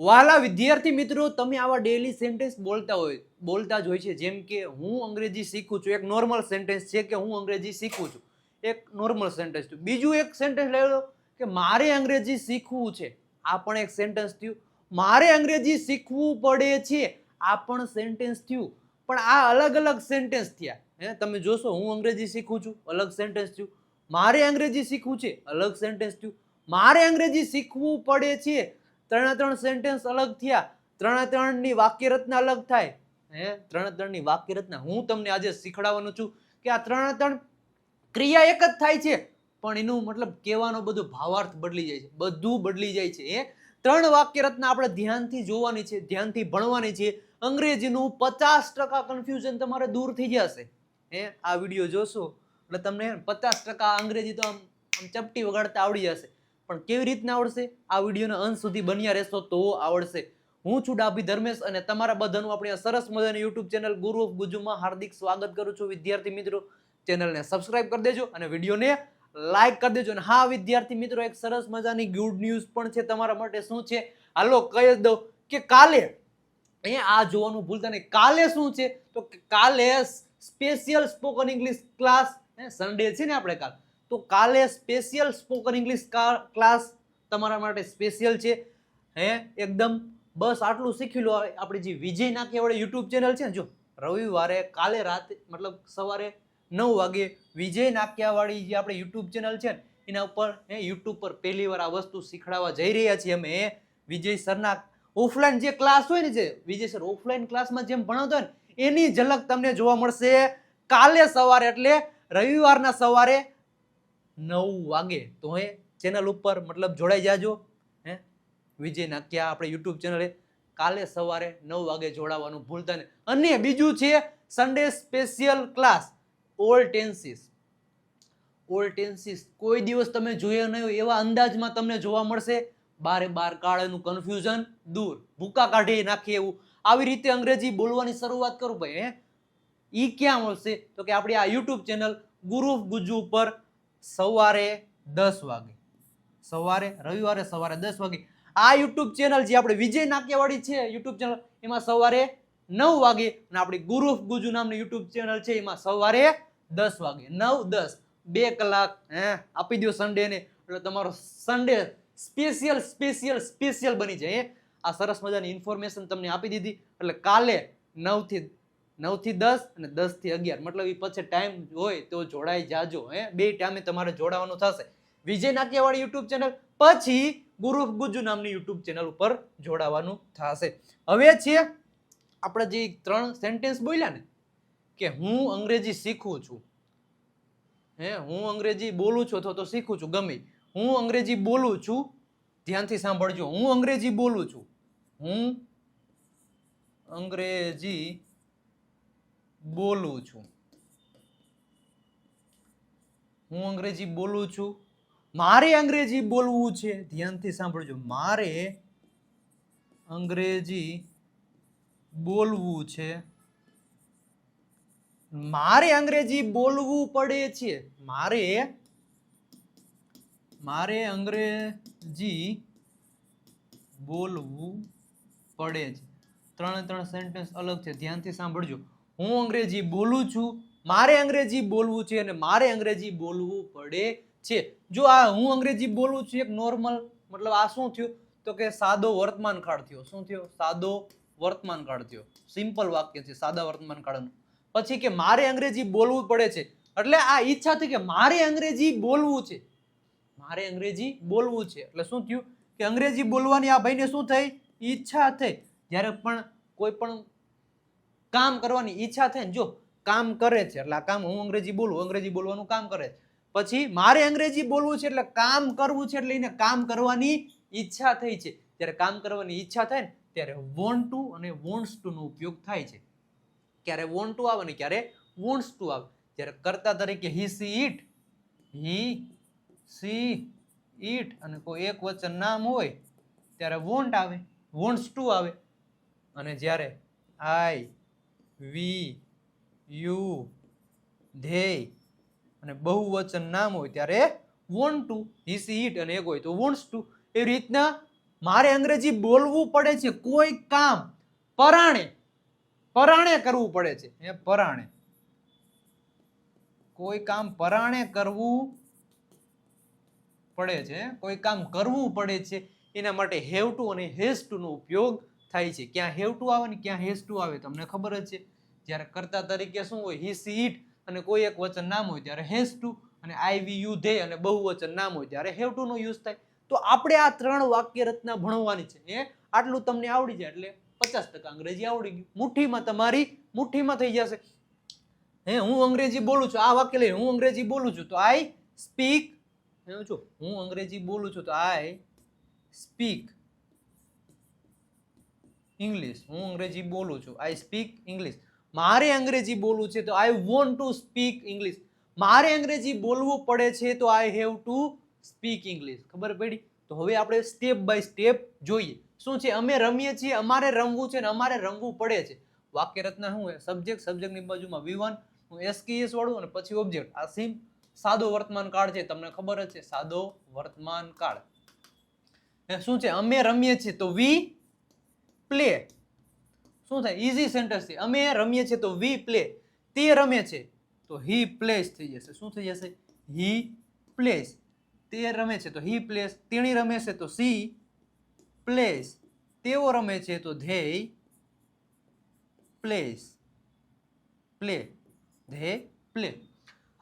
વાલા વિદ્યાર્થી મિત્રો, તમે આવા ડેલી સેન્ટેન્સ બોલતા હોય, બોલતા જ હોય છે. જેમ કે, હું અંગ્રેજી શીખું છું. એક નોર્મલ સેન્ટેન્સ છે કે, હું અંગ્રેજી શીખું છું. એક નોર્મલ સેન્ટેન્સ થયું. બીજું એક સેન્ટેન્સ લઈ લો કે, મારે અંગ્રેજી શીખવું છે. આ પણ એક સેન્ટેન્સ થયું. મારે અંગ્રેજી શીખવું પડે છે. આ પણ સેન્ટેન્સ થયું. પણ આ અલગ અલગ સેન્ટેન્સ થયા. હે, તમે જોશો, હું અંગ્રેજી શીખું છું. અલગ સેન્ટેન્સ થયું. મારે અંગ્રેજી શીખવું છે. અલગ સેન્ટેન્સ થયું. મારે અંગ્રેજી શીખવું પડે છે. ત્રણે ત્રણ સેન્ટેન્સ અલગ થયા. ત્રણે ત્રણની વાક્ય રચના અલગ થાય. હે? ત્રણે ત્રણની વાક્ય રચના હું તમને આજે શીખડાવવાનું છું કે આ ત્રણે ત્રણ ક્રિયા એક જ થાય છે. પણ એનું મતલબ કહેવાનો બધો ભાવાર્થ બદલી જાય છે. બધું બદલી જાય છે. એ ત્રણ વાક્ય રચના આપણે ધ્યાનથી જોવાની છે, ધ્યાનથી ભણવાની છે. અંગ્રેજીનું પચાસ ટકા કન્ફ્યુઝન તમારે દૂર થઈ જશે હે? આ વીડિયો જોશો એટલે તમને પચાસ ટકા અંગ્રેજી તો આમ આમ ચપટી વગાડતા આવડી જશે. પણ કેવી રીતના આવડશે? આ વિડીયોના અંત સુધી બન્યા રહેશો તો આવડશે. હું છું ડાભી ધર્મેશ અને તમારા બધાનું આપણી સરસ મજાની યુટ્યુબ ચેનલ ગુરુ ઓફ ગુજુમાં હાર્દિક સ્વાગત કરું છું. વિદ્યાર્થી મિત્રો, ચેનલને સબસ્ક્રાઇબ કરી દેજો અને વિડીયોને લાઈક કરી દેજો. અને હા, વિદ્યાર્થી મિત્રો, એક સરસ મજાની ગુડ ન્યૂઝ પણ છે તમારા માટે. શું છે? હાલો, કહી જ દઉં કે કાલે અહીંયા આ જોવાનું ભૂલતા નહીં. કાલે શું છે? તો કાલે special spoken English class Sunday છે ને આપણે કાલ? તો કાલે સ્પેશિયલ સ્પોકન ઇંગ્લિશ ક્લાસ તમારા માટે સ્પેશિયલ છે. હે? એકદમ. બસ આટલું શીખી લો. આપણી જે વિજય નાખેવાળી યુટ્યુબ ચેનલ છે ને, જો, રવિવારે કાલે રાતે, મતલબ સવારે નવ વાગે વિજય નાખ્યાવાળી જે આપણે યુટ્યુબ ચેનલ છે ને, એના ઉપર, હે યુટ્યુબ પર પહેલી વાર આ વસ્તુ શીખડાવવા જઈ રહ્યા છીએ અમે. વિજય સરના ઓફલાઈન જે ક્લાસ હોય ને જે, વિજય સર ઓફલાઈન ક્લાસમાં જેમ ભણાવતા હોય ને, એની ઝલક તમને જોવા મળશે. કાલે સવારે એટલે રવિવારના સવારે નવ વાગે. તો હે ચેનલ ઉપર મતલબ જોડાઈ જાજો. હે? વિજય નાખ્યા આપણે યુટ્યુબ ચેનલે કાલે સવારે નવ વાગે જોડાવાનું ભૂલતા નહીં. અને બીજું છે Sunday special class all tenses all tenses કોઈ દિવસ તમે જોયા નહીં હોય એવા અંદાજમાં તમને જોવા મળશે. બારે બાર કાળનું કન્ફ્યુઝન દૂર. ભૂકા કાઢી નાખીએ એવું. આવી રીતે અંગ્રેજી બોલવાની શરૂઆત કરું ભાઈ, હે? ઈ ક્યાં મળશે? તો કે આપણી આ યુટ્યુબ ચેનલ ગુરુ ગુજુ ઉપર સવારે દસ વાગે. સવારે, રવિવારે સવારે દસ વાગે. આ યુટ્યુબ ચેનલ જે આપણે વિજય નાક્યાવાળી છે, યુટ્યુબ ચેનલ, એમાં સવારે નવ વાગે અને આપણી ગુરુ ગુજુ નામની યુટ્યુબ ચેનલ છે, એમાં સવારે દસ વાગે. નવ, દસ. બે કલાક, હે, આપી દો સન્ડેને એટલે તમારો સન્ડે સ્પેશિયલ સ્પેશિયલ સ્પેશિયલ બની જાય આ સરસ મજાની ઇન્ફોર્મેશન તમને આપી દીધી. એટલે કાલે નવથી નવથી દસ અને દસથી અગિયાર. મતલબ એ પછી ટાઈમ હોય તો જોડાઈ જાજો, હે? બે ટાઈમે તમારે જોડાવાનું થશે. વિજય નાકિયાવાળી યુટ્યુબ ચેનલ પછી ગુરુ ગુજુ નામની યુટ્યુબ ચેનલ ઉપર જોડાવાનું થશે. હવે છે આપણે જે ત્રણ સેન્ટેન્સ બોલ્યા ને, કે હું અંગ્રેજી શીખું છું. હે? હું અંગ્રેજી બોલું છું અથવા તો શીખું છું, ગમે હું અંગ્રેજી બોલું છું, ધ્યાનથી સાંભળજો. હું અંગ્રેજી બોલું છું. હું અંગ્રેજી બોલું છું. હું અંગ્રેજી બોલું છું. મારે અંગ્રેજી બોલવું છે? ધ્યાનથી સાંભળજો. મારે અંગ્રેજી બોલવું છે. મારે અંગ્રેજી બોલવું પડે છે. મારે મારે અંગ્રેજી બોલવું પડે છે. ત્રણે ત્રણ સેન્ટેન્સ અલગ છે. ધ્યાનથી સાંભળજો. હું અંગ્રેજી બોલું છું, મારે અંગ્રેજી બોલવું છે અને મારે અંગ્રેજી બોલવું પડે છે. જો આ હું અંગ્રેજી બોલું છું, એક નોર્મલ મતલબ આ શું થયું? તો કે સાદો વર્તમાન કાળ થયો. શું થયો? સાદો વર્તમાન કાળ થયો. સિમ્પલ વાક્ય છે, સાદા વર્તમાન કાળનું. પછી કે મારે અંગ્રેજી બોલવું પડે છે. એટલે આ ઈચ્છા થઈ કે મારે અંગ્રેજી બોલવું છે. મારે અંગ્રેજી બોલવું છે. એટલે શું થયું? કે અંગ્રેજી બોલવાની આ ભાઈને શું થઈ? ઈચ્છા થઈ. જ્યારે પણ કોઈ પણ કામ કરવાની ઈચ્છા થાય ને જો કામ કરે છે, એટલે આ કામ હું અંગ્રેજી બોલું અંગ્રેજી બોલવાનું કામ કરે છે. પછી મારે અંગ્રેજી બોલવું છે એટલે કામ કરવું છે એટલે એને કામ કરવાની ઈચ્છા થઈ છે. જ્યારે કામ કરવાની ઈચ્છા થાય ને, ત્યારે વોન્ટ ટુ અને વોન્ટ્સ ટુ નો ઉપયોગ થાય છે. ક્યારે વોન્ટ ટુ આવે ને ક્યારે વોન્ટ્સ ટુ આવે. જ્યારે કર્તા તરીકે he she it he she it અને કોઈ એક વચન નામ હોય, ત્યારે વોન્ટ આવે વોન્ટ્સ ટુ આવે. અને જ્યારે આઈ વી, યુ, ધેય અને બહુવચન નામ હોય ત્યારે want to. He she it અને એક હોય તો વોન્ટ્સ ટુ. એવી રીતના મારે અંગ્રેજી બોલવું પડે છે કોઈ કામ. પરાણે. પરાણે કરવું પડે છે. એ પરાણે. કોઈ કામ પરાણે કરવું પડે છે. કોઈ કામ કરવું પડે છે. એના માટે હેવ ટુ અને હેઝ ટુ નો ઉપયોગ થાય છે. ક્યાં હેવ ટુ આવે ને ક્યાં હેઝ ટુ આવે, તમને ખબર જ છે. જ્યારે કર્તા તરીકે શું હોય? હી સી ઇટ અને કોઈ એક વચન નામ હોય ત્યારે હેઝ ટુ અને આઈ વી યુ ધે અને બહુવચન નામ હોય ત્યારે હેવ ટુ નો યુઝ થાય. તો આપણે આ ત્રણ વાક્ય રચના ભણવાની છે એ આટલું તમને આવડી જાય એટલે પચાસ ટકા અંગ્રેજી આવડી ગયું. મુઠ્ઠીમાં તમારી મુઠ્ઠીમાં થઈ જશે. હે, હું અંગ્રેજી બોલું છું. આ વાક્ય લઈ, હું અંગ્રેજી બોલું છું. તો આઈ સ્પીક હું અંગ્રેજી બોલું છું. તો આઈ સ્પીક ઇંગ્લિશ હું અંગ્રેજી બોલું છું. આઈ સ્પીક ઇંગ્લિશ મારે અંગ્રેજી બોલવું છે તો I want to speak English મારે અંગ્રેજી બોલવું પડે છે તો I have to speak English ખબર પડી? તો હવે આપણે સ્ટેપ બાય સ્ટેપ જોઈએ. શું છે? અમે રમીએ છીએ, અમારે રમવું છે ને અમારે રમવું પડે છે. વાક્ય રચના શું સબ્જેક્ટ સબ્જેક્ટની બાજુમાં વિવન વન હું એસકેએસ વાળું અને પછી ઓબ્જેક્ટ આ સિમ સાદો વર્તમાન કાળ છે. તમને ખબર જ છે, સાદો વર્તમાન કાળ. શું છે? અમે રમીએ છીએ તો વી પ્લે શું થાય? ઇઝી સેન્ટેન્સ અમે રમીએ છીએ તો વી પ્લે તે રમે છે તો હી પ્લેસ થઈ જશે. શું થઈ જશે? હી પ્લેસ તે રમે છે તો હી પ્લેસ તેણી રમે છે તો સી પ્લેસ તેઓ રમે છે તો they plays play they play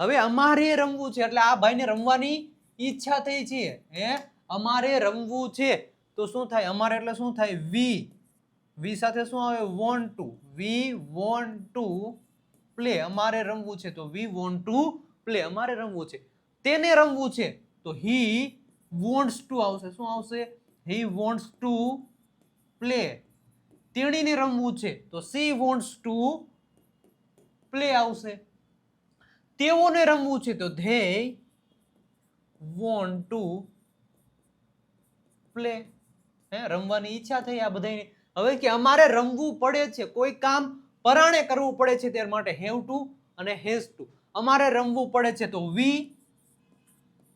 હવે અમારે રમવું છે એટલે આ ભાઈને રમવાની ઈચ્છા થઈ છે. હે? અમારે રમવું છે. તો શું થાય? અમારે એટલે શું થાય? વી વી સાથે શું આવે? Want to. We want to play અમારે રમવું છે. તો વી વોન્ટ ટુ પ્લે અમારે રમવું છે. તેને રમવું છે. તો હી વોન્ટ્સ ટુ આવશે. શું આવશે? He wants to play. તેણીને રમવું છે. તો સી વોન્ટ્સ ટુ પ્લે આવશે. તેઓને રમવું છે. તો ધે વોન્ટ ટુ પ્લે. હે, રમવાની ઈચ્છા થઈ આ બધાની હવે કે અમારે રમવું પડે છે, કોઈ કામ પરાણે કરવું પડે છે તે માટે હેવ ટુ અને હેઝ ટુ અમારે રમવું પડે છે તો we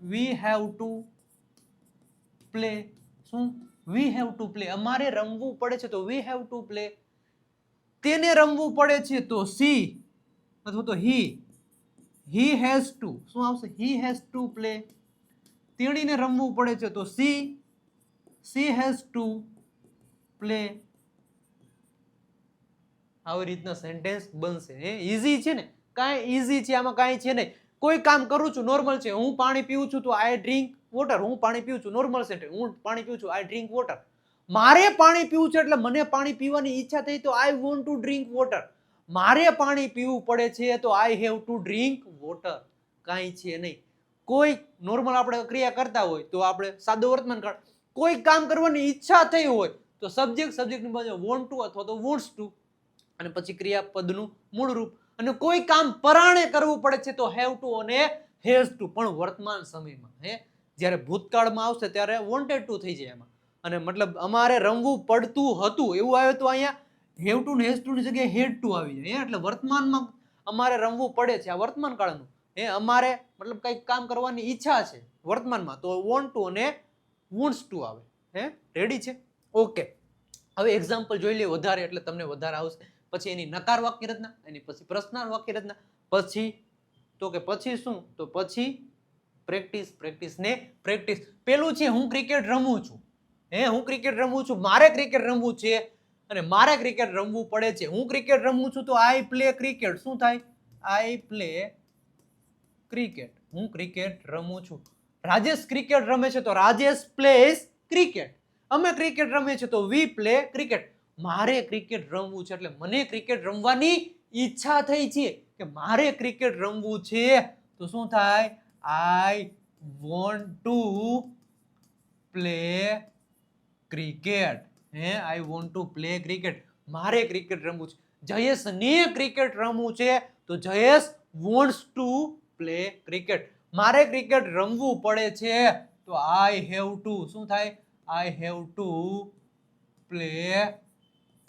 we have to play. શું? We have to play. અમારે રમવું પડે છે તો વી હેવ ટુ પ્લે. તેને રમવું પડે છે તો સી અથવા તો હી. હી હેઝ ટુ. શું આવશે? He has to play. તેણીને રમવું પડે છે તો she. She has to play. આવી રીતના સેન્ટેન્સ બનશે. હે ઇઝી છે ને? કાંઈ ઇઝી છે, આમાં કાંઈ છે નહીં. કોઈ કામ કરું છું નોર્મલ છે. હું પાણી પીવું છું તો આઈ ડ્રિંક વોટર હું પાણી પીવું છું નોર્મલ સેન્ટેન્સ હું પાણી પીવું છું આઈ ડ્રિંક વોટર મારે પાણી પીવું છે એટલે મને પાણી પીવાની ઈચ્છા થઈ તો I want to drink water મારે પાણી પીવું પડે છે તો I have to drink water કાંઈ છે નહીં. કોઈ નોર્મલ આપણે ક્રિયા કરતા હોય તો આપણે સાદો વર્તમાન કાળ. કોઈ કામ કરવાની ઈચ્છા થઈ હોય તો સબ્જેક્ટ સબ્જેક્ટની બાજુ વોન્ટ ટુ અથવા તો વોન્ટ્સ ટુ અને પછી ક્રિયાપદનું મૂળ રૂપ. અને કોઈ કામ પરાણે કરવું પડે છે તો હેવ ટુ અને હેઝ ટુ પણ વર્તમાન સમયમાં, હે? જ્યારે ભૂતકાળમાં આવશે ત્યારે વોન્ટેડ ટુ થઈ જાય એમાં. અને મતલબ અમારે રમવું પડતું હતું, એવું આવ્યું તો અહીંયા હેવ ટુ ને હેઝ ટુની જગ્યાએ હેડ ટુ આવી જાય, હે? એટલે વર્તમાનમાં અમારે રમવું પડે છે આ વર્તમાન કાળનું, હે? અમારે મતલબ કંઈક કામ કરવાની ઈચ્છા છે વર્તમાનમાં, તો વોન્ટ ટુ અને વોન્ટ્સ ટુ આવે, હે? રેડી છે? ઓકે હવે એક્ઝામ્પલ જોઈ લઈએ વધારે, એટલે તમને વધારે આવશે. પછી એની નકાર વાક્ય રચના, એની પછી પ્રશ્નાર વાક્ય રચના, પછી તો કે પછી શું? તો પછી પ્રેક્ટિસ પ્રેક્ટિસ ને પ્રેક્ટિસ. પેલું છે હું ક્રિકેટ રમું છું. હે, હું ક્રિકેટ રમું છું, મારે ક્રિકેટ રમવું છે અને મારે ક્રિકેટ રમવું પડે છે. હું ક્રિકેટ રમું છું તો આઈ પ્લે ક્રિકેટ. શું થાય? I play cricket. હું ક્રિકેટ રમું છું. રાજેશ ક્રિકેટ રમે છે તો રાજેશ પ્લેસ ક્રિકેટ. અમે ક્રિકેટ રમે છે તો વી પ્લે ક્રિકેટ. મારે ક્રિકેટ રમવું છે એટલે મને ક્રિકેટ રમવાની ઈચ્છા થઈ છે કે મારે ક્રિકેટ રમવું છે, તો શું થાય? I want to play cricket હે? I want to play cricket મારે ક્રિકેટ રમવું છે. જયેશને ક્રિકેટ રમવું છે, તો Jayesh wants to play cricket મારે ક્રિકેટ રમવું પડે છે, તો આઈ હેવ ટુ શું થાય? I have to play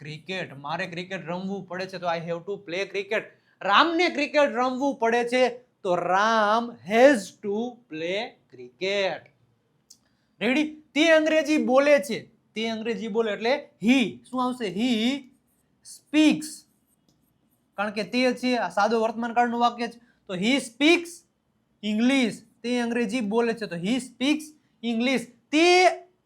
cricket, મારે ક્રિકેટ રમવું પડે છે તો I have to play cricket રામને ક્રિકેટ રમવું પડે છે તો Ram has to play cricket ready તે અંગ્રેજી બોલે છે. તે અંગ્રેજી બોલે એટલે હી શું આવશે? હી સ્પીક્સ કારણ કે તે છે, આ સાદો વર્તમાન કાળનું વાક્ય છે. તો હી સ્પીક્સ ઇંગ્લિશ તે અંગ્રેજી બોલે છે તો હી સ્પીક્સ ઇંગ્લિશ તે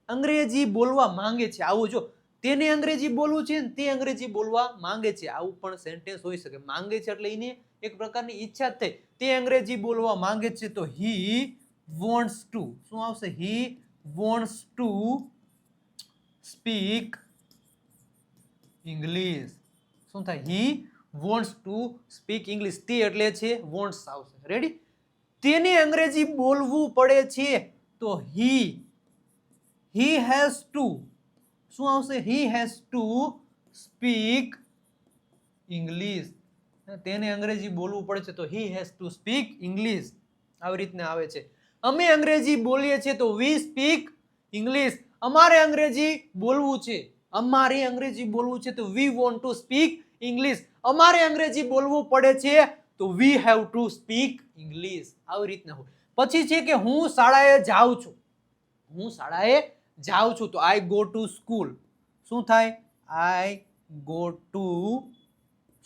અંગ્રેજી બોલવા માંગે છે. આવું જો તેને અંગ્રેજી બોલવું છે ને તે અંગ્રેજી બોલવા માંગે છે. આવું પણ સેન્ટેન્સ હોઈ શકે. માંગે છે એટલે એને એક પ્રકારની ઈચ્છા થઈ. તે અંગ્રેજી બોલવા માંગે છે તો હી વોન્ટ્સ ટુ શું આવશે? He wants to speak English શું થાય? He wants to speak English તે એટલે છે વોન્ટ્સ આવશે. રેડી તેને અંગ્રેજી બોલવું પડે છે તો હી હી હેઝ ટુ શું આવશે? He has to speak English તેને અંગ્રેજી બોલવું પડે છે તો he has to speak English આવી રીતના આવે છે. અમે અંગ્રેજી બોલીએ છીએ તો વી સ્પીક ઇંગ્લિશ અમારે અંગ્રેજી બોલવું છે. અમારે અંગ્રેજી બોલવું છે તો we want to speak English અમારે અંગ્રેજી બોલવું પડે છે તો we have to speak English આવી રીતના હોય. પછી છે કે હું શાળાએ જાઉં છું. હું શાળાએ જાઉં છું તો આઈ ગો ટુ સ્કૂલ શું થાય? આઈ ગો ટુ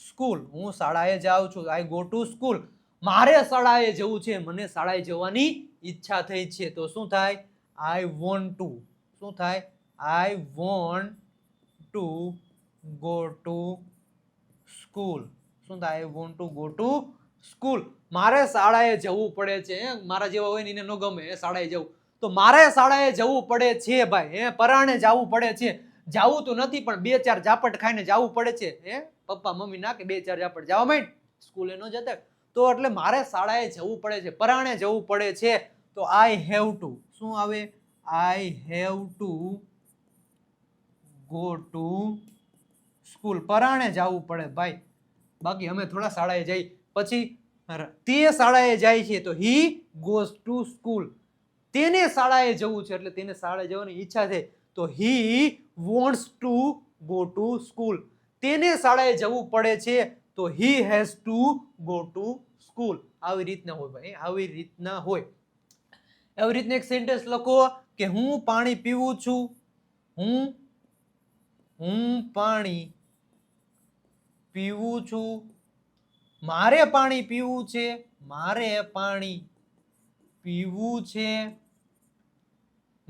સ્કૂલ હું શાળાએ જાઉં છું. આઈ ગો ટુ સ્કૂલ મારે શાળાએ જવું છે. મને શાળાએ જવાની ઈચ્છા થઈ છે. તો શું થાય? આઈ વોન્ટ ટુ શું થાય? I want to go to school શું થાય? I want to go to school મારે શાળાએ જવું પડે છે. મારા જેવા હોય ને એને ન ગમે. શાળાએ જવું. તો મારે શાળાએ જવું પડે છે ભાઈ, હે? પરાણે જવું પડે છે. જવું તો નથી, પણ બે ચાર ઝાપટ ખાઈને જવું પડે છે. હે? પપ્પા, મમ્મી ના કે બે ચાર ઝાપટ. જવા માંડ સ્કૂલે ન જતા. તો એટલે મારે શાળાએ જવું પડે છે, પરાણે જવું પડે છે. તો આઈ હેવ ટુ શું આવે? I have to go to school પરાણે જવું પડે, ભાઈ. બાકી અમે થોડા શાળાએ જઈ. પછી, તે શાળાએ જાય છે, તો હી ગોઝ ટુ સ્કૂલ તેને શાળાએ જવું છે, એટલે તેને શાળાએ જવાની ઈચ્છા છે, તો he wants to go to school તેને શાળાએ જવું પડે છે, તો he has to go to school આવી રીતના હોય ભાઈ, આવી રીતના હોય. એવી રીતના એક સેન્ટેન્સ લખો કે હું પાણી પીવું છું. હું હું પાણી પીવું છું. મારે પાણી પીવું છે, મારે પાણી પીવું છે.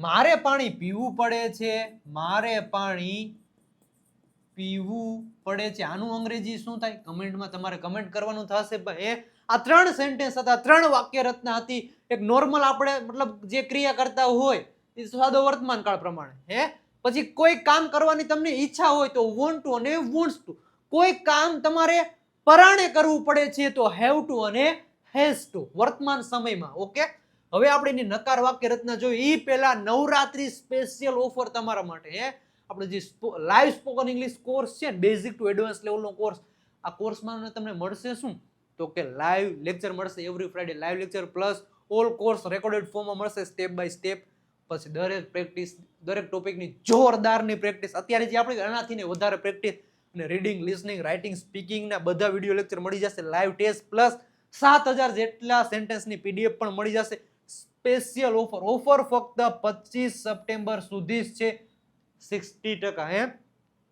મારે પાણી પીવું પડે છે, મારે પાણી પીવું પડે છે. આનું અંગ્રેજી શું થાય? કમેન્ટમાં તમારે કમેન્ટ કરવાનું થશે. એ આ ત્રણ સેન્ટેન્સ હતા. ત્રણ વાક્ય રચના હતી. એક નોર્મલ આપણે મતલબ જે ક્રિયા કરતા હોય, એ સાદો વર્તમાન કાળ પ્રમાણે. હે? પછી કોઈ કામ કરવાની તમને ઈચ્છા હોય તો વોન્ટ ટુ અને વોન્ટ્સ ટુ કોઈ કામ તમારે પરાણે કરવું પડે છે તો હેવ ટુ અને હેઝ ટુ વર્તમાન સમયમાં. ઓકે? હવે આપણે એની નકાર વાક્ય રચના જોઈએ એ પહેલા નવરાત્રી સ્પેશિયલ ઓફર તમારા માટે આપણે જે લાઈવ સ્પોકન ઇંગ્લિશ કોર્સ છે બેઝિક ટુ એડવાન્સ લેવલનો કોર્સ આ કોર્સમાં તમને મળશે શું? તો કે લાઈવ લેક્ચર મળશે every Friday live lecture plus all course recorded ફોર્મમાં મળશે સ્ટેપ બાય સ્ટેપ પછી દરેક પ્રેક્ટિસ દરેક ટોપિકની જોરદારની પ્રેક્ટિસ અત્યારે જે આપણે એનાથી ને વધારે પ્રેક્ટિસ અને રીડિંગ લિસનિંગ રાઇટિંગ સ્પીકિંગના બધા વીડિયો લેક્ચર મળી જશે. લાઈવ ટેસ્ટ પ્લસ સાત હજાર જેટલા સેન્ટેન્સની પીડીએફ પણ મળી જશે. સ્પેશિયલ ઓફર ઓફર ફક્ત પચીસ સપ્ટેમ્બર સુધી જ છે. સિક્સટી ટકા હે?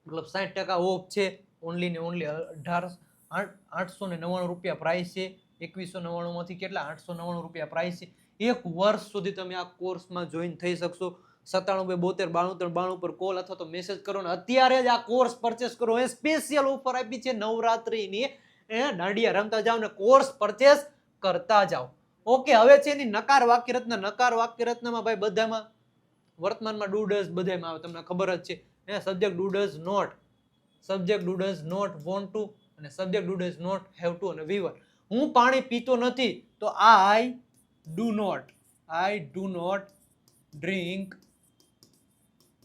મતલબ સાઠ ટકા ઓફ છે. ઓનલી ને ઓનલી અઢાર, આઠ, આઠસો ને નવ્વાણું રૂપિયા પ્રાઇસ છે. એકવીસો નવ્વાણુંમાંથી કેટલા? આઠસો નવ્વાણું રૂપિયા પ્રાઇસ છે. એક વર્ષ સુધી તમે આ કોર્સમાં જોઈન થઈ શકશો. સત્તાણું બે બોતેર, બાણું ત્રણ, બાણું પર કોલ અથવા તો મેસેજ કરો ને અત્યારે જ આ કોર્સ પરચેસ કરો. એ સ્પેશિયલ ઓફર આપી છે નવરાત્રિની. એ દાંડિયા રમતા જાઓ ને કોર્સ પરચેસ કરતા જાઓ. ઓકે, હવે છે એની નકાર વાક્ય રત્ન નકાર વાક્ય રત્નમાં ભાઈ બધામાં, વર્તમાનમાં ડુ ડઝ બધામાં આવે, તમને ખબર જ છે. હે subject do does not subject do does not want to, અને subject do does not have to, અને વીવર હું પાણી પીતો નથી, તો I do not, I do not drink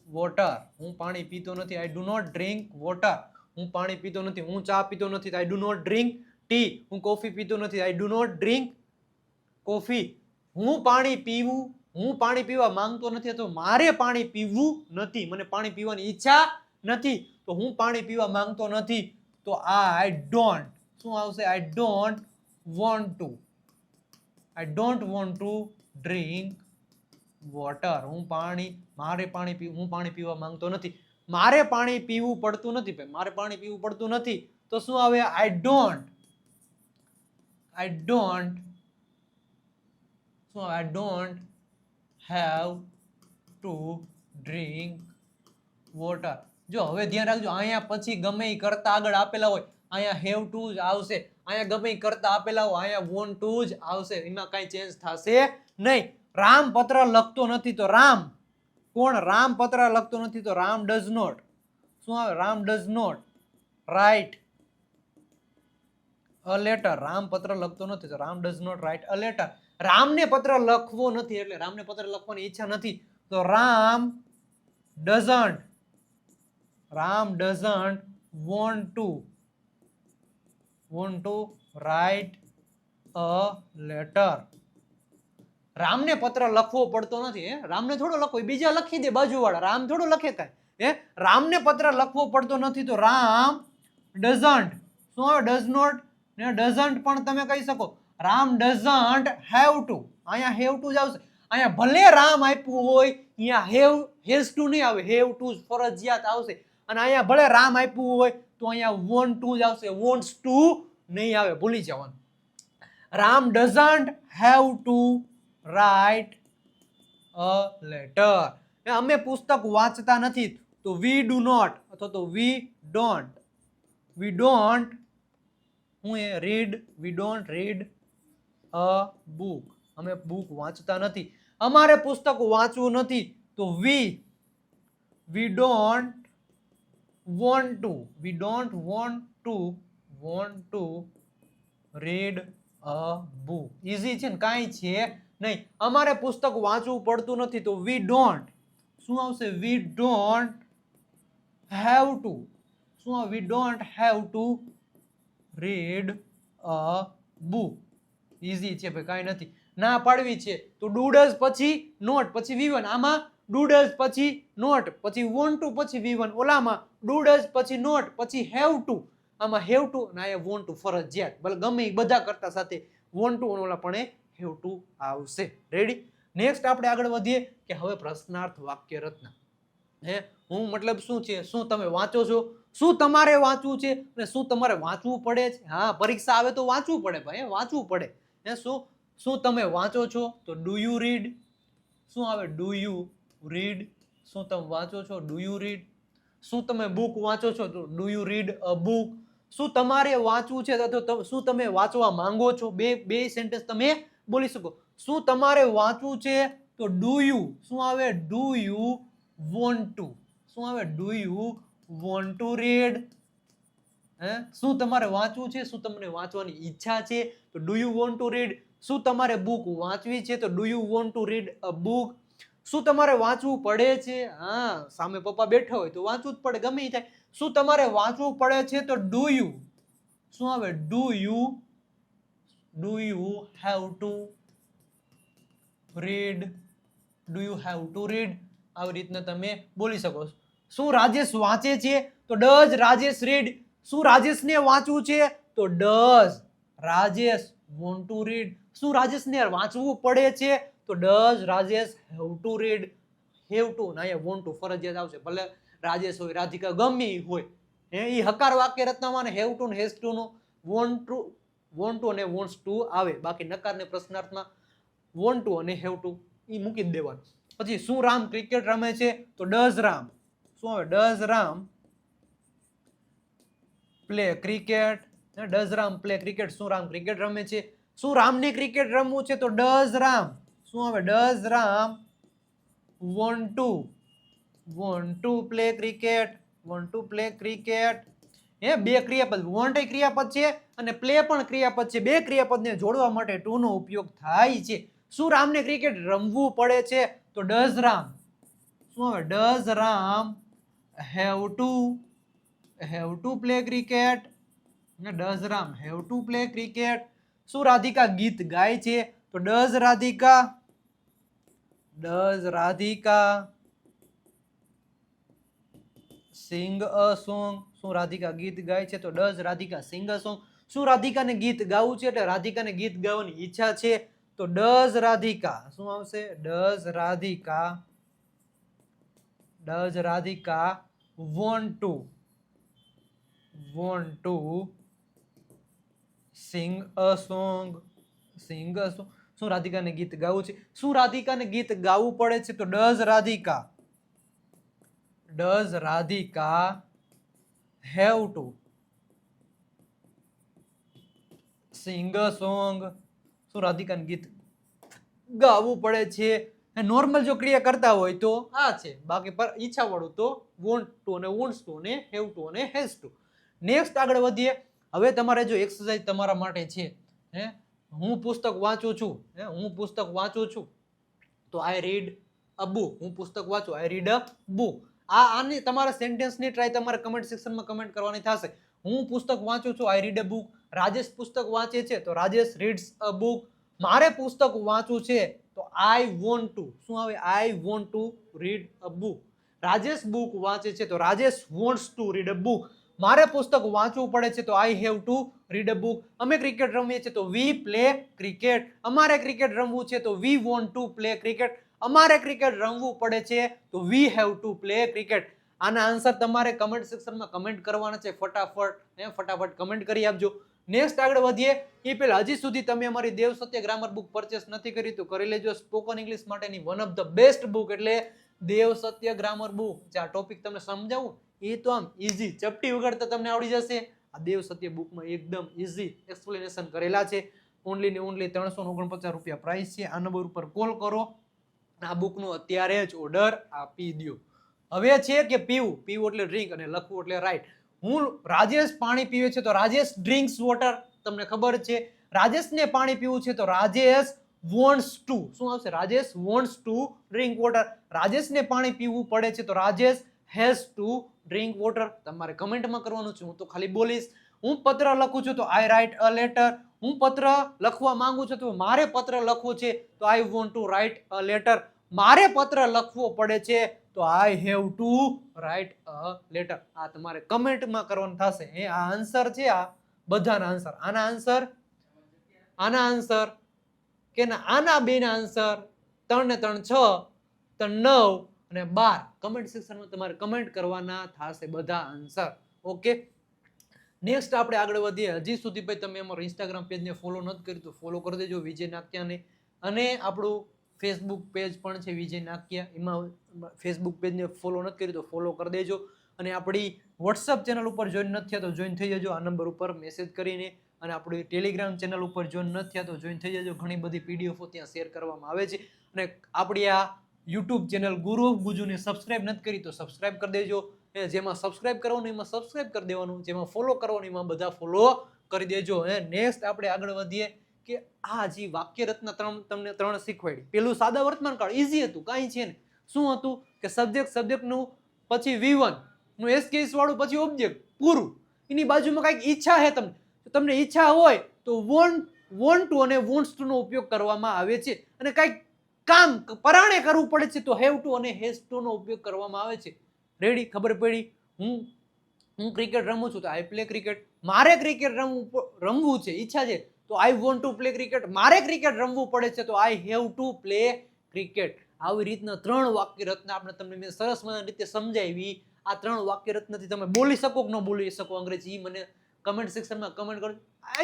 water. હું પાણી પીતો નથી, I do not drink water. હું પાણી પીતો નથી, હું ચા પીતો નથી I do not drink tea. હું કોફી પીતો નથી I do not drink coffee, હું પાણી પીવું, હું પાણી પીવા માંગતો નથી અથવા મારે પાણી પીવું નથી, મને પાણી પીવાની ઈચ્છા નથી, તો હું પાણી પીવા માંગતો નથી, તો આઈ ડોન્ટ શું આવશે? I don't want to I don't want to drink water હું પાણી, મારે પાણી પી, હું પાણી પીવા માંગતો નથી. મારે પાણી પીવું પડતું નથી, ભાઈ, મારે પાણી પીવું પડતું નથી. તો શું આવે? આઈ ડોન્ટ આઈ ડોન્ટ શું I don't have to drink water જો, હવે ધ્યાન રાખજો, અહીંયા પછી ગમે એ કરતા આગળ આપેલા હોય, અહીંયા હેવ ટુ જ આવશે. અહીંયા ગમે એ કરતા આપેલા હોય, અહીંયા વોન ટુ જ આવશે. એમાં કાંઈ ચેન્જ થશે નહીં. રામ પત્ર લખતો નથી તો રામ. કોણ રામ પત્ર લખતો નથી તો રામ ડઝ નોટ શું આવે? Ram does not write a letter Ram પત્ર લખતો નથી તો Ram does not write a letter રામને પત્ર લખવો નથી એટલે રામને પત્ર લખવાની ઈચ્છા નથી. તો Ram doesn't Ram doesn't want to want to write a letter રામને પત્ર લખવો પડતો નથી રામને થોડો લખો, એ બીજા લખી દે બાજુવાળા, રામ થોડો લખે કાંઈ. હે? રામને પત્ર લખવો પડતો નથી, તો રામ ડઝન્ટ શું ડઝ નોટ ને ડઝન્ટ પણ તમે કહી શકો. રામ ડઝન્ટ હેવ ટુ અહીંયા હેવ ટુ જ આવશે. અહીંયા ભલે રામ આપ્યું હોય, અહીંયા હેવ હેઝ ટુ નહીં આવે. હેવ ટુ જ ફરજિયાત આવશે. અને અહીંયા ભલે રામ આપ્યું હોય, તો અહીંયા વોન્ટ ટુ જ આવશે. વોન્ટ્સ ટુ નહીં આવે. ભૂલી જવાનું. Ram doesn't have to write a letter અમે પુસ્તક વાંચતા નથી. તો વી ડુ નોટ અથવા તો વી ડોન્ટ વી ડોન્ટ હું એ read we don't read a book. અમે બુક વાંચતા નથી. અમારે પુસ્તક વાંચવું નથી. તો we we don't want to. We don't want to want to read a book. Easy છે ને? કાંઈ છે નહીં. અમારે પુસ્તક વાંચવું પડતું નથી. તો વી ડોન્ટ. શું આવશે? We don't have to. શું we don't have to read a book. Easy છે ભાઈ, કાંઈ નથી. ના પાડવી છે, તો ડુડસ પછી નોટ પછી વિવન આમાં ડુડસ પછી નોટ પછી વોન્ટ ટુ પછી વિવન ઓલામાં ડુડસ પછી નોટ પછી હેવ ટુ આમાં હેવ ટુ અને અહીંયા વોન્ટ ટુ ફરજિયાત. ભલે ગમે એ બધા કરતા સાથે વોન્ટ ટુ ઓલા પણ હેવ ટુ આવશે. રેડી નેક્સ્ટ આપણે આગળ વધીએ કે હવે પ્રશ્નાર્થ વાક્ય રચના હે? હું મતલબ શું છે? શું તમે વાંચો છો? શું તમારે વાંચવું છે? અને શું તમારે વાંચવું પડે છે? હા, પરીક્ષા આવે તો વાંચવું પડે ભાઈ વાંચવું પડે. હે, શું? શું તમે વાંચો છો? તો ડુ યુ રીડ શું આવે ડુ યુ રીડ શું તમે વાંચો છો? ડુ યુ રીડ શું તમે બુક વાંચો છો? તો do you read a book શું તમારે વાંચવું છે? ત- શું તમે વાંચવા માંગો છો? બે બે સેન્ટેન્સ તમે બોલી શકો. શું તમારે વાંચવું છે? તો ડુ યુ શું આવે? ડુ યુ વોન્ટ ટુ શું આવે? Do you want to read હે? શું તમારે વાંચવું છે? શું તમને વાંચવાની ઈચ્છા છે? તો do you want to read શું તમારે બુક વાંચવી છે? તો do you want to read a book શું તમારે વાંચવું પડે છે? હા, સામે પપ્પા બેઠા હોય તો વાંચવું જ પડે, ગમે થાય. શું તમારે વાંચવું પડે છે? તો ડુ યુ શું આવે? Do you do you have to read do you have to read આવી રીતના તમે બોલી શકો છો. શું રાજેશ વાંચે છે? તો ડઝ રાજેશ રીડ શું રાજેશને વાંચવું છે? તો does. Rajesh want to read શું રાજેશને વાંચવું પડે છે? તો does, Rajesh have to read have to ના અહીંયા વોન્ટ ટુ ફરજિયાત આવશે. ભલે રાજેશ હોય, રાધિકા ગમે હોય. હે એ હકાર વાક્ય રચનામાં હેવ ટુ ને હેઝ ટુ નો વોન્ટ ટુ વોન્ટ ટુ અને વોન્ટ્સ ટુ આવે. બાકી નકારને પ્રશ્નાર્થમાં વોન્ટ ટુ અને હેવ ટુ એ મૂકી દેવાનું. પછી શું રામ ક્રિકેટ રમે છે? તો ડઝ રામ. શું આવે? Does Ram play cricket does Ram play cricket, શું રામ ક્રિકેટ રમે છે? શું રામને ક્રિકેટ રમવું છે? તો ડઝ રામ. શું આવે? Does Ram. Want to. Want to play cricket. Want to play cricket. હે, બે ક્રિયાપદ. વોન્ટ એ ક્રિયાપદ છે અને પ્લે પણ ક્રિયાપદ છે. બે ક્રિયાપદને જોડવા માટે ટુ નો ઉપયોગ થાય છે. શું રામને ક્રિકેટ રમવું પડે છે? તો ડઝ રામ. શું આવે? Does Ram. Have to. Have to play cricket does Ram have to play cricket શું રાધિકા ગીત ગાય છે? તો does Radhika does Radhika. Sing a song શું રાધિકા ગીત ગાય છે? તો does Radhika sing a song શું રાધિકાને ગીત ગાવું છે? એટલે રાધિકાને ગીત ગાવાની ઈચ્છા છે. તો ડઝ રાધિકા, શું આવશે? Does Radhika. Does Radhika. Want to want to sing a song sing a song. શું રાધિકાને ગીત ગાવું છે? શું રાધિકાને ગીત ગાવું પડે છે તો does Radhika. Does Radhika have to sing song શું રાધિકાને ગીત ગાવું પડે છે? નોર્મલ જો ક્રિયા કરતા હોય તો આ છે. બાકી પર ઈચ્છા વાળું તો વોન્ટ ટુ અને વોન્ટ્સ ટુ અને હેવ ટુ અને હેઝ ટુ નેક્સ્ટ આગળ વધીએ. હવે તમારે જો એક્સરસાઇઝ તમારા માટે છે, હે? હું પુસ્તક વાંચું છું, હે? હું પુસ્તક વાંચું છું, તો આઈ રીડ અ બુક હું પુસ્તક વાંચું આઈ રીડ અ બુક આ આની તમારા સેન્ટેન્સની ટ્રાય તમારે કમેન્ટ સેક્શનમાં કમેન્ટ કરવાની થશે. હું પુસ્તક વાંચું છું I read a book Rajesh પુસ્તક વાંચે છે, તો રાજેશ રીડ્સ અ બુક મારે પુસ્તક વાંચવું છે, તો આઈ વોન્ટ ટુ શું આવે? I want to read a book Rajesh book વાંચે છે, તો Rajesh wants to read a book મારે પુસ્તક વાંચવું પડે છે તો I have to read a book અમે ક્રિકેટ રમીએ છીએ તો વી પ્લે ક્રિકેટ અમારે ક્રિકેટ રમવું છે તો we want to play cricket અમારે ક્રિકેટ રમવું પડે છે તો we have to play cricket આના આન્સર તમારે કમેન્ટ સેક્શનમાં કમેન્ટ કરવાના છે. ફટાફટ એમ ફટાફટ કમેન્ટ કરી આપજો. નેક્સ્ટ આગળ વધીએ. એ પહેલાં હજી સુધી તમે અમારી Dev Satya grammar book purchase નથી કરી તો કરી લેજો. સ્પોકન ઇંગ્લિશ માટેની one of the best book એટલે દેવ સત્ય ગ્રામર બુક જે આ ટોપિક તમને સમજાવું એ તો આમ ઇઝી ચપટી વગાડતા તમને આવડી જશે. આ દેવ સત્ય બુકમાં એકદમ ઇઝી એક્સપ્લેનેશન કરેલા છે. ઓનલી ને ઓનલી ત્રણસો ઓગણપચાસ રૂપિયા પ્રાઇસ છે. આ નંબર ઉપર કોલ કરો. આ બુકનો અત્યારે જ ઓર્ડર આપી દો હવે છે કે પીવું. પીવું એટલે ડ્રિંક અને લખવું એટલે રાઈટ હું રાજેશ પાણી પીવે છે તો રાજેશ ડ્રિંક્સ વોટર તમને ખબર છે. રાજેશને પાણી પીવું છે તો રાજેશ વોન્ટ્સ ટુ શું આવશે? Rajesh wants to drink water રાજેશને પાણી પીવું પડે છે તો Rajesh has to drink water, તમારે કમેન્ટમાં કરવાનું છે, હું તો ખાલી બોલીશ. હું પત્ર લખું છું તો આઈ રાઇટ અ લેટર હું પત્ર લખવા માંગુ છું તો મારે પત્ર લખવું છે તો I want to write a letter મારે પત્ર લખવો પડે છે તો I have to write a letter આ તમારે કમેન્ટમાં કરવાનું થશે. એ આ આન્સર છે આ બધાના આન્સર આના આન્સર આના આન્સર કે ના? આના બેના આન્સર ત્રણ ને ત્રણ છ, ત્રણ નવ અને બાર કમેન્ટ સેક્શનમાં તમારે કમેન્ટ કરવાના થશે બધા આન્સર ઓકે નેક્સ્ટ આપણે આગળ વધીએ. હજી સુધી ભાઈ તમે અમારું ઇન્સ્ટાગ્રામ પેજને ફોલો નથી કર્યું તો ફોલો કરી દેજો વિજય નાક્યાને અને આપણું ફેસબુક પેજ પણ છે વિજય નાક્યા. એમાં ફેસબુક પેજને ફોલો નથી કર્યું તો ફોલો કરી દેજો. અને આપણી વોટ્સઅપ ચેનલ ઉપર જોઈન નથી થયા તો જોઈન થઈ જજો. આ નંબર ઉપર મેસેજ કરીને અને આપણી ટેલિગ્રામ ચેનલ ઉપર જોઈન નથી થયા તો જોઈન થઈ જજો. ઘણી બધી પીડીએફો ત્યાં શેર કરવામાં આવે છે. અને આપણી આ યુટ્યુબ ચેનલ ગુરુ ઓફ ગુજુને સબસ્ક્રાઇબ નથી કરી, તો સબસ્ક્રાઇબ કરી દેજો. એ જેમાં સબસ્ક્રાઇબ કરવાનું, એમાં સબસ્ક્રાઇબ કરી દેવાનું. જેમાં ફોલો કરવાનું, એમાં બધા ફોલો કરી દેજો. હે નેક્સ્ટ આપણે આગળ વધીએ કે આ જે વાક્ય રચના ત્રણ તમને ત્રણ શીખવાડી. પેલું સાદા વર્તમાન કાળ ઇઝી હતું, કાંઈ છે ને શું હતું? કે સબ્જેક્ટ સબ્જેક્ટનું પછી વિવન વનનું એસ કેસ વાળું, પછી ઓબ્જેક્ટ પૂરું. એની બાજુમાં કાંઈક ઈચ્છા છે તમને. તમને ઈચ્છા હોય, તો વોન્ટ વોન્ટ ટુ અને વોન્ટ્સ ટુ નો ઉપયોગ કરવામાં આવે છે. અને કાંઈક કામ પરાણે કરવું પડે છે તો હેવ ટુ અને હેઝ ટુ નો ઉપયોગ કરવામાં આવે છે. રેડી? ખબર પડી? હું હું ક્રિકેટ રમું છું તો આઈ પ્લે ક્રિકેટ. મારે ક્રિકેટ રમવું રમવું છે, ઈચ્છા છે. તો I want to play cricket. મારે ક્રિકેટ રમવું પડે છે તો I have to play cricket. આવી રીતના ત્રણ વાક્ય રચના આપણે તમને મેં સરસ મજાની રીતે સમજાવી. આ ત્રણ વાક્ય રચનાથી તમે બોલી શકો કે ન બોલી શકો અંગ્રેજી? મને કમેન્ટ સેક્શનમાં કમેન્ટ કરો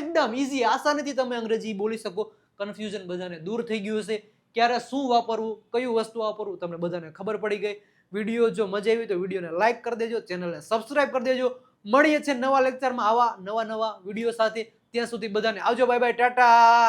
એકદમ ઇઝી આસાનીથી તમે અંગ્રેજી બોલી શકો. કન્ફ્યુઝન બધાને દૂર થઈ ગયું હશે. ક્યારે શું વાપરવું, કયું વસ્તુ વાપરવું, તમને બધાને ખબર પડી ગઈ. વીડિયો જો મજા આવી તો વિડીયોને લાઈક કરી દેજો ચેનલને સબસ્ક્રાઇબ કરી દેજો. મળીએ છે નવા લેક્ચરમાં આવા નવા નવા વીડિયો સાથે. ત્યાં સુધી બધાને આવજો બાય બાય ટાટા!